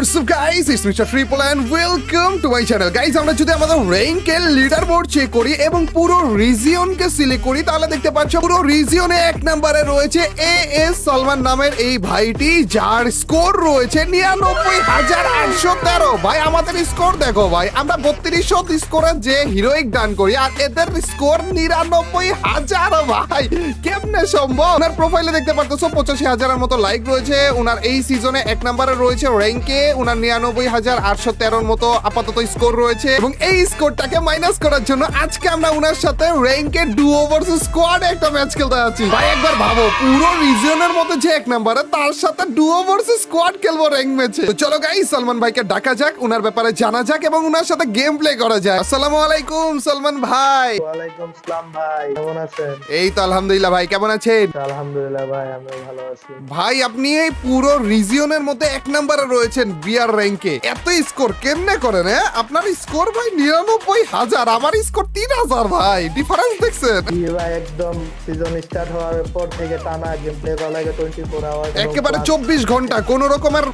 What's guys it's mister triple end welcome to my channel guys আমরা যদি আমাদের র্যাঙ্কের লিডার বোর্ড চেক করি এবং পুরো রিজিয়নকে সিলেক্ট করি, তাহলে দেখতে পাচ্ছ পুরো রিজিয়নে এক নম্বরে রয়েছে এ এস সালমান নামের এই ভাইটি, যার স্কোর রয়েছে নিরানব্বই হাজার আটশো তেরো। ভাই, আমাদের স্কোর দেখো ভাই, আমরা বত্রিশশো স্কোরের যে হিরোইক ডান করি, আর এদের স্কোর নিরানব্বই হাজার। ভাই, কেমনে সম্ভব? ওনার প্রোফাইলে দেখতে পারতেছো, পঁচাশি হাজারের মতো লাইক রয়েছে। ওনার এই সিজনে এক নম্বরে রয়েছে র্যাঙ্কে ওনার নিরানব্বই হাজার আটশো তেরোর মতো আপাতত স্কোর রয়েছে এবং এই স্কোরটাকে মাইনাস করার জন্য আজকে আমরা ওনার সাথে র্যাঙ্কে ভার্সেস স্কোয়াডে একটা ম্যাচ খেলতে যাচ্ছি। ভাই একবার ভাবো পুরো রিজিয়নের মধ্যে যে এক নম্বরে তার সাথে ভার্সেস স্কোয়াড খেলব র্যাঙ্ক ম্যাচে। তো চলো গাই সালমান ভাইকে ডাকা যাক ওনার ব্যাপারে জানা যাক এবং ওনার সাথে গেম প্লে করা যায় আসসালামু আলাইকুম সালমান ভাই। ওয়ালাইকুম সালাম ভাই কেমন আছেন? এই তো আলহামদুলিল্লাহ ভাই কেমন আছেন? আলহামদুলিল্লাহ ভাই আমি ভালো আছি। ভাই আপনি এই পুরো রিজিয়নের মধ্যে এক নম্বরে রয়েছেন। বিয়ার র্যাঙ্কে এত স্কোর কেমনে করেন হ্যাঁ? আপনার স্কোর ভাই নিরানব্বই হাজার আমার স্কোর তিন হাজার ভাই। ডিফারেন্স দেখছেন? ভাই একদম সিজন স্টার্ট হওয়ার পর থেকে টানা গেম প্লে করা লাগে টোয়েন্টি ফোর আওয়ার একেবারে চব্বিশ ঘণ্টা কোন রকমের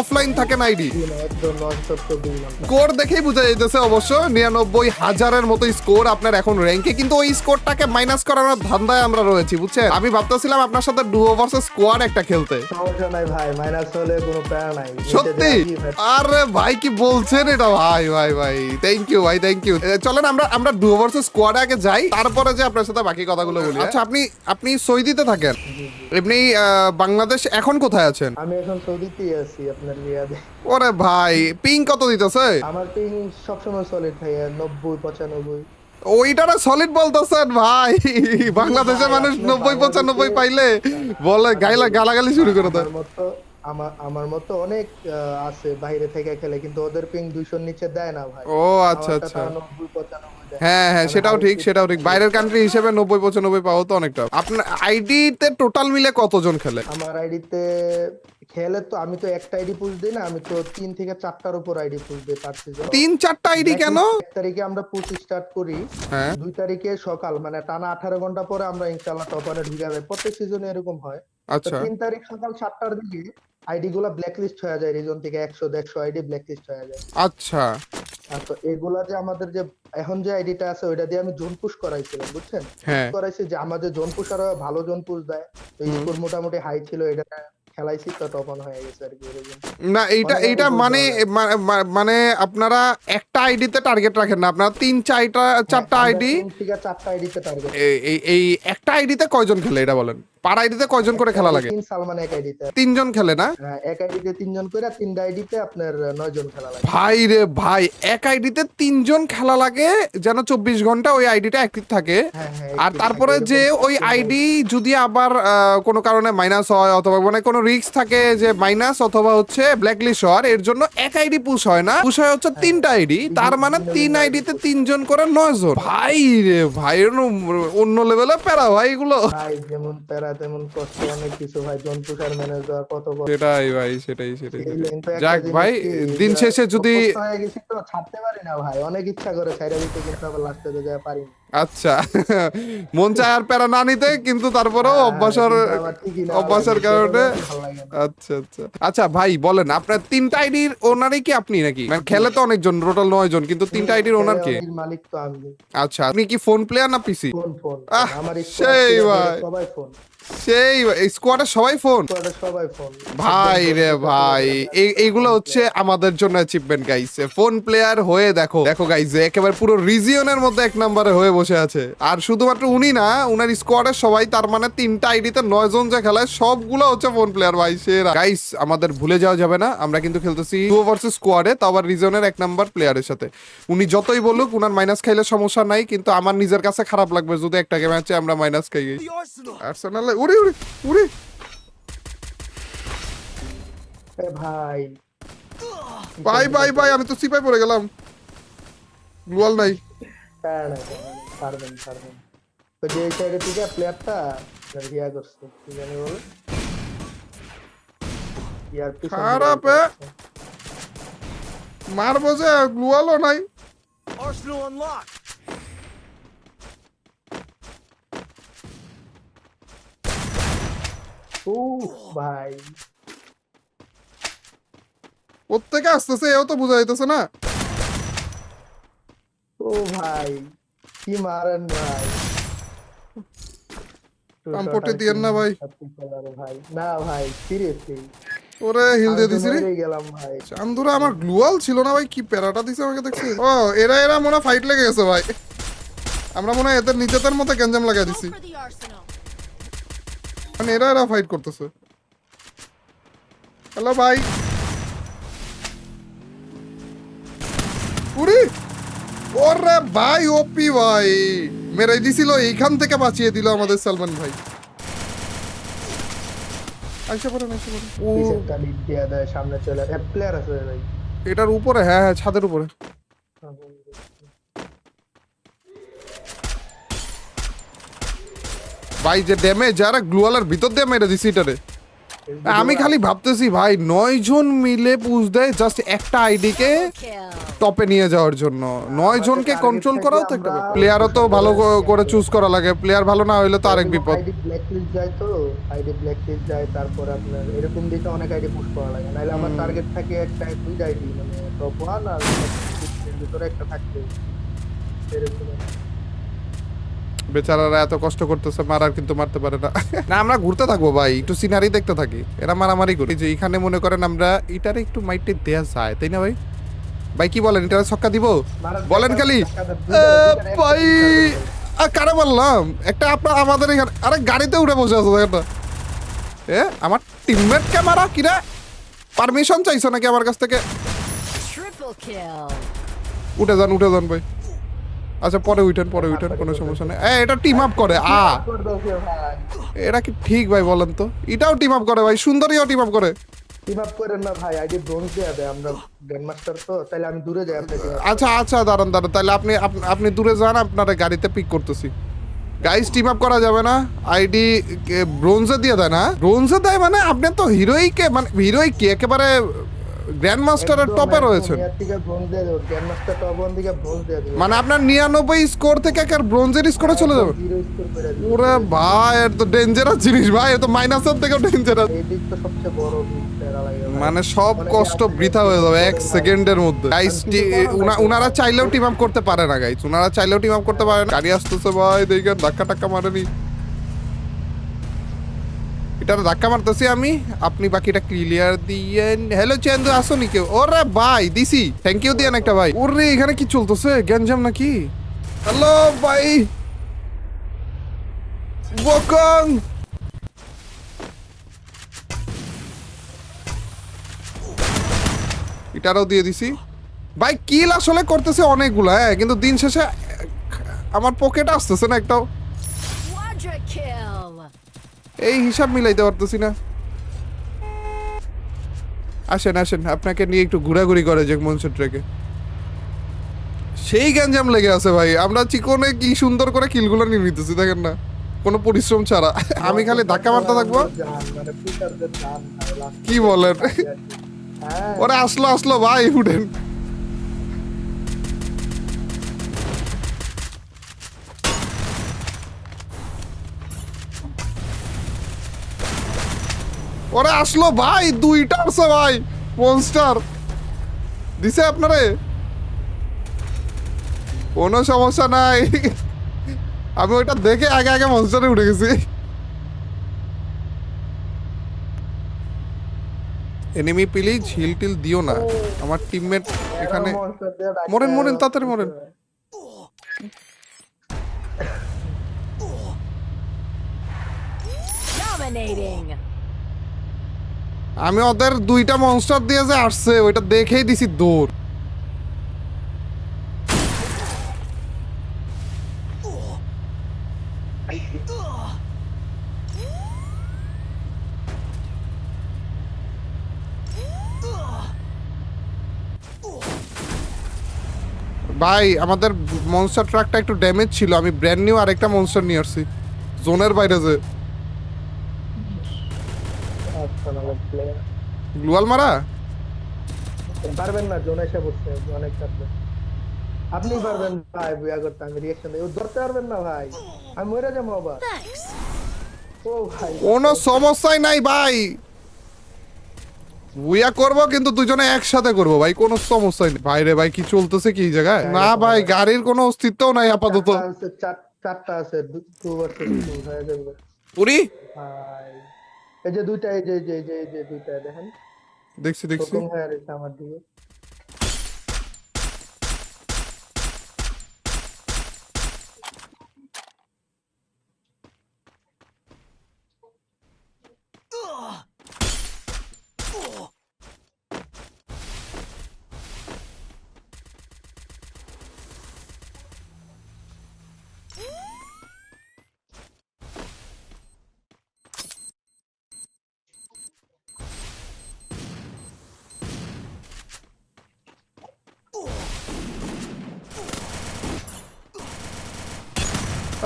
অফলাইন থাকে না আইডি একদম স্কোর দেখেই বোঝা যাইতেছে অবশ্য নিরানব্বই হাজারের মতো স্কোর আপনার এখন র্যাঙ্কে কিন্তু ওই স্কোরটাকে মাইনাস করানোর ধান্দায় আমরা রয়েছি বুঝছেন? আমি ভাবতেছিলাম আপনার সাথে ডুও ভার্সেস স্কোয়াড একটা খেলতে। সমস্যা নাই ভাই মাইনাস হলে কোনো প্যারা নাই। সত্যি? আরে ভাই কি বলছেন এটা? ভাই ভাই ভাই থ্যাংক ইউ ভাই থ্যাংক ইউ চলেন আমরা আমরা ডুও ভার্সেস স্কোয়াডে আগে যাই তারপরে যে আপনার সাথে বাকি কথাগুলো বলি আচ্ছা আপনি আপনি সৌদিতে থাকেন? এমনি বাংলাদেশ এখন কোথায় আছেন? আমি এখন সৌদিতেই আছি আপনার রিয়াদে। ওরে ভাই পিং কত দিতেছে? আমার পিং সবসময় সলিড ভাইয়া নব্বই পঁচানব্বই। ওইটারে সলিড বলতেছেন ভাই। বাংলাদেশের মানুষ নব্বই পঁচানব্বই পাইলে বলে গাইলা গালাগালি শুরু করে দেয়। আমার আমার মতো অনেক আছে বাইরে থেকে খেলে কিন্তু ওদের পিং দুইশোর নিচে দেয় না ভাই। ও আচ্ছা আচ্ছা। তাও নব্বই পঁচানব্বই দেয়। হ্যাঁ হ্যাঁ সেটাও ঠিক সেটাও ঠিক। বাইরের কান্ট্রি হিসেবে নব্বই পঁচানব্বই পাওয়া তো অনেকটা। আপনার আইডিতে টোটাল মিলে কতজন খেলে? আমার আইডিতে খেলে তো আমি তো একটা আইডি পুশ দিই না আমি তো তিন থেকে চারটার উপর আইডি পুশ দিই পার সিজন তিন চারটা আইডি কেন? এক তারিখে আমরা পুশ স্টার্ট করি হ্যাঁ। দুই তারিখে সকাল মানে টানা আঠারো ঘণ্টা পরে আমরা ইনশাল্লাহ টপারে ঢুকে যাই। প্রত্যেক সিজনে এরকম হয়। আচ্ছা। তিন তারিখ সকাল সাতটার দিকে আইডি গুলা ব্ল্যাকলিস্ট হয়ে যায় রিজন থেকে আইডি ব্ল্যাকলিস্ট হয়ে যায়। আচ্ছা। তো এগুলা যে আমাদের যে এখন যে আইডিটা আছে ওইটা দিয়ে আমি জোন পুশ করাইছিলাম বুঝছেন? হ্যাঁ। করাইছি যে আমাদের জোন পুষারও ভালো জোন পুশ দেয়। তো স্কোর মোটামুটি হাই ছিল এটা খেলাইছি তো তখন হয়ে গেছে আর কি না এইটা মানে এইটা মানে মানে আপনারা একটা আইডিতে টার্গেট রাখেন না আপনারা তিন চারটা চারটা আইডি চারটা আইডিতে টার্গেট এই এই একটা আইডিতে কয়জন খেলে এটা বলেন? পার আইডিতে কয়জন করে খেলা লাগে? সালমান এক আইডিতে। তিনজন খেলে না? এক আইডিতে তিনজন করে তিনটা আইডিতে আপনার নয় খেলা লাগে। ভাই রে ভাই এক আইডিতে তিনজন খেলা লাগে যেন চব্বিশ ঘণ্টা ওই আইডিটা অ্যাক্টিভ থাকে। হ্যাঁ, হ্যাঁ, আর তারপরে যে ওই আইডি যদি আবার কোনো কারণে মাইনাস হয় অথবা মানে কোনো রিস্ক থাকে যে মাইনাস অথবা হচ্ছে ব্ল্যাকলিস্ট হওয়ার এর জন্য এক আইডি পুশ হয় না। পুশ হয় হচ্ছে হ্যাঁ। তিনটা আইডি তার মানে তিন আইডিতে তিনজন করে নয় জন ভাই রে ভাই অন্য লেভেলে প্যারা ভাই এগুলো। যেমন প্যারা তেমন কষ্ট অনেক কিছু ভাই জন ম্যানেজ ম্যানেজার কত সেটাই ভাই সেটাই সেটাই যাক ভাই দিন শেষে যদি হয়ে গেছি তো ছাড়তে পারি না ভাই অনেক ইচ্ছা করে ছাইরা দিতে কিন্তু আবার লাস্টে যেতে যায় পারি না। আচ্ছা। মন চায় আর প্যারা না নিতে কিন্তু তারপরেও হ্যাঁ, অভ্যাসের অভ্যাসের কারণে। আচ্ছা আচ্ছা। আচ্ছা ভাই বলেন আপনার তিনটা আইডির ওনারই কি আপনি নাকি? মানে খেলে তো অনেকজন টোটাল নয় জন কিন্তু তিনটা আইডির ওনার কে? মালিক তো আমি। আচ্ছা আপনি কি ফোন প্লেয়ার না পিসি ফোন ফোন। আমার সেই ভাই। সবাই ফোন সেই স্কোয়াডে সবাই ফোন ভাই রে ভাই এই- এইগুলো হচ্ছে আমাদের জন্য অ্যাচিভমেন্ট গাইস ফোন প্লেয়ার হয়ে দেখো দেখো গাইস একেবারে পুরো রিজিয়নের মধ্যে এক নম্বরে হয়ে বসে আছে। আর শুধুমাত্র উনি না উনার স্কোয়াডের সবাই তার মানে তিনটা আইডিতে নয় জন যে খেলায় সবগুলো হচ্ছে ফোন প্লেয়ার ভাই সেরা। গাইস আমাদের ভুলে যাওয়া যাবে না আমরা কিন্তু খেলতেছি টু ভার্সেস স্কোয়াডে তো আবার রিজনের এক নাম্বার প্লেয়ারের সাথে। উনি যতই বলুক উনার মাইনাস খাইলে সমস্যা নাই কিন্তু আমার নিজের কাছে খারাপ লাগবে যদি একটা ম্যাচে আমরা মাইনাস খাই। আর্সেনালে উড়ি উড়ি উড়ি। ভাই। বাই বাই বাই আমি তো সিপাই পড়ে গেলাম। গ্লোয়াল নাই। পারবেন পারবেন তো যে সাইডে থেকে প্লেয়ারটা ইয়া করছে কি জানি বলে। ইয়ার পিছন খারাপ। মারবো যে গ্লোয়ালও নাই। Arsenal unlocked. উফ, ভাই। প্রত্যেকে আসতেছে এও তো বোঝা যাইতেছে না। ও ভাই। কি মারেন ভাই? পাম্পটে দিয়েন না ভাই। ভাই। না ভাই সিরিয়াসলি ওরে হিল দিয়ে দিছি গেলাম ভাই। চান্দুরা আমার গ্লুয়াল ছিল না ভাই কি প্যারাটা দিছে আমাকে দেখছি। ও এরা এরা মনে ফাইট লেগে গেছে ভাই। আমরা মনে হয় এদের নিজেদের মতো গ্যাঞ্জাম লাগাই দিছি. মানে এরা এরা ফাইট করতেছে। হ্যালো ভাই উরি! ওরে ভাই ওপি ভাই। মেরে দিছিল এইখান থেকে বাঁচিয়ে দিল আমাদের সালমান ভাই। আইসা পড়েন আইসা পড়েন। ও। পিছেরটা লিড দেয় সামনে চলে এক প্লেয়ার আছে ভাই। এটার উপরে হ্যাঁ হ্যাঁ ছাদের উপরে। ভাই যে ড্যামেজ যারা গ্লুয়ালের ভিতর দিয়ে মেরে দিছি এটারে। আমি খালি ভাবতেছি ভাই নয় জন মিলে পুজ দেয় জাস্ট একটা আইডিকে. টপে নিয়ে যাওয়ার জন্য। নয় জনকে কন্ট্রোল করাও তো একটা প্লেয়ারও তো ভালো করে চুজ করা লাগে। প্লেয়ার ভালো না হইলে তো আরেক বিপদ। আইডি ব্ল্যাক লিস্ট যায় তো আইডি ব্ল্যাক লিস্ট যায় তারপর আপনার এরকম দিকে অনেক আইডি পুশ করা লাগে। নাহলে আমার টার্গেট থাকে একটা দুই আইডি মানে টপ ওয়ান আর ভিতরে একটা থাকবে। এরকম বেচারারা এত কষ্ট করতেছে মারার কিন্তু মারতে পারে না। না আমরা ঘুরতে থাকব ভাই একটু সিনারি দেখতে থাকি। এরা মারামারি করি। যে এখানে মনে করেন আমরা এটারে একটু মাইটে দেয়া যায় তাই না ভাই? ভাই কি বলেন এটারে ছক্কা দিব? বলেন খালি। ভাই আ, কারে বললাম একটা আপনার আমাদের এখানে আরে গাড়িতে উঠে বসে আছে না এ আমার টিমমেট কে মারা? কিরা পারমিশন চাইছো নাকি আমার কাছ থেকে? উঠে যান উঠে যান ভাই। আচ্ছা পরে উঠেন পরে উঠেন কোনো সমস্যা নেই। এটা টিম আপ করে আ। এটা কি ঠিক ভাই বলেন তো? এটাও টিম আপ করে ভাই সুন্দরীও টিম আপ করে। টিম আপ করেন না ভাই আইডি ব্রোঞ্জ দেয়া দেয় আমরা গ্র্যান্ড মাস্টার তো তাহলে আমি দূরে যাই আপনাকে। আচ্ছা আচ্ছা দাঁড়ান দাঁড়ান তাহলে আপনি আপ- আপনি দূরে যান আপনারা গাড়িতে পিক করতেছি। গাইস টিম আপ করা যাবে না। আইডি ব্রোঞ্জে দিয়ে দেয় না। ব্রোঞ্জে দেয় মানে আপনি তো হিরোইকে মানে হিরোই কি? একেবারে গ্র্যান্ড মাস্টারের টপে রয়েছেন। মানে আপনার নিরানব্বই স্কোর থেকে একের ব্রোঞ্জের স্কোরে চলে যাবে? ওরে ভাই এর তো ডেঞ্জারাস জিনিস ভাই এ তো মাইনাসের থেকেও ডেঞ্জারাস। মানে সব কষ্ট বৃথা হয়ে যাবে এক সেকেন্ডের মধ্যে। গাইস উনারা চাইলেও টিম আপ করতে পারে না গাইস উনারা চাইলেও টিম আপ করতে পারে না। গাড়ি আসতেছে ভাই দেখে ধাক্কা টাক্কা মারেনি। এটা ধাক্কা মারতেছি আমি। আপনি বাকিটা ক্লিয়ার দিয়েন হ্যালো চেন্দু আসনি কেউ? ওরে ভাই, দিছি। থ্যাংক ইউ দিয়েন একটা ভাই। ওরে, এখানে কি চলতেছে? গ্যাঞ্জাম নাকি? হ্যালো ভাই। বকং এটারও দিয়ে দিছি। ভাই কিল আসলে করতেছে অনেকগুলো হ্যাঁ কিন্তু দিন শেষে আমার পকেট আসতেছে না একটাও. এই হিসাব মিলাইতে পারতেছি না। আসেন আসেন আপনাকে নিয়ে একটু ঘোরাঘুরি করে যে মনসুর ট্রেকে সেই গ্যাঞ্জাম লেগে আছে ভাই আমরা চিকনে কি সুন্দর করে কিলগুলো নিয়ে নিতেছি দেখেন না। কোনো পরিশ্রম ছাড়া। আমি খালি ধাক্কা মারতে থাকব। কি বলেন? হ্যাঁ। ওরা আসলো আসলো ভাই উঠেন। ওরা আসলো ভাই দুইটা আসছে ভাই মনস্টার দিছে আপনারে? কোনো সমস্যা নাই। আমি ওইটা দেখে আগে আগে মনস্টারে উঠে গেছি। এনিমি প্লিজ হিল টিল দিও না। আমার টিমমেট এখানে মরেন, মরেন, তাড়াতাড়ি মরেন। Dominating. আমি ওদের দুইটা মনস্টার দিয়ে যে আসছে, ওইটা দেখেই দিছি দৌড়। ভাই, আমাদের মনস্টার ট্রাকটা একটু ড্যামেজ ছিল, আমি ব্র্যান্ড নিউ আরেকটা মনস্টার নিয়ে আসছি। জোনের বাইরে যে আচ্ছা মানে player। গ্লুয়াল মারা? পারবেন না জোন এসে বসছে অনেক কাটবে আপনি পারবেন ভাই বুয়া করতে আমি রিয়াকশন দিই। ধরতে পারবেন না ভাই। আমি মরে যাব আবার। ও ভাই। কোনো সমস্যাই নাই ভাই। বুইয়া করব কিন্তু দুজনে একসাথে করব ভাই। কোনো সমস্যা নেই। ভাইরে ভাই কি চলতেছে কি জায়গায়? না ভাই গাড়ির কোনো অস্তিত্বও নাই আপাতত। চারটা আছে, চার- চারটা আছে টু ভার্সেস টু হয়ে যাবে পুরি? ভাই। এই যে দুইটা এই যে এই যে এই যে এই যে দুইটা দেখেন দেখছি দেখছি প্রথম হয়ে রয়েছে আমার দিকে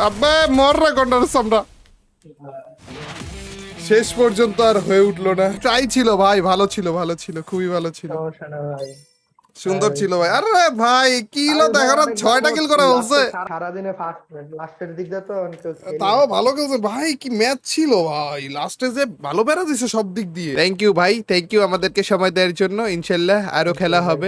আব্বে মর রে গন্ডার সামরা। শেষ পর্যন্ত আর হয়ে উঠল না। ট্রাই ছিল ভাই ভালো ছিল ভালো ছিল খুবই ভালো ছিল। সুন্দর ছিল ভাই। আরে ভাই কিলো দেখো না ছয়টা কিল করে বলছে। সারাদিনে ফার্স্ট লাস্টের দিক দিয়ে তো। তাও ভালো খেলছে। ভাই কি ম্যাচ ছিল ভাই। লাস্টে যে ভালো বেড়া দিছে সব দিক দিয়ে। থ্যাংক ইউ ভাই থ্যাংক ইউ আমাদেরকে সময় দেওয়ার জন্য। ইনশাল্লাহ আরও খেলা হবে।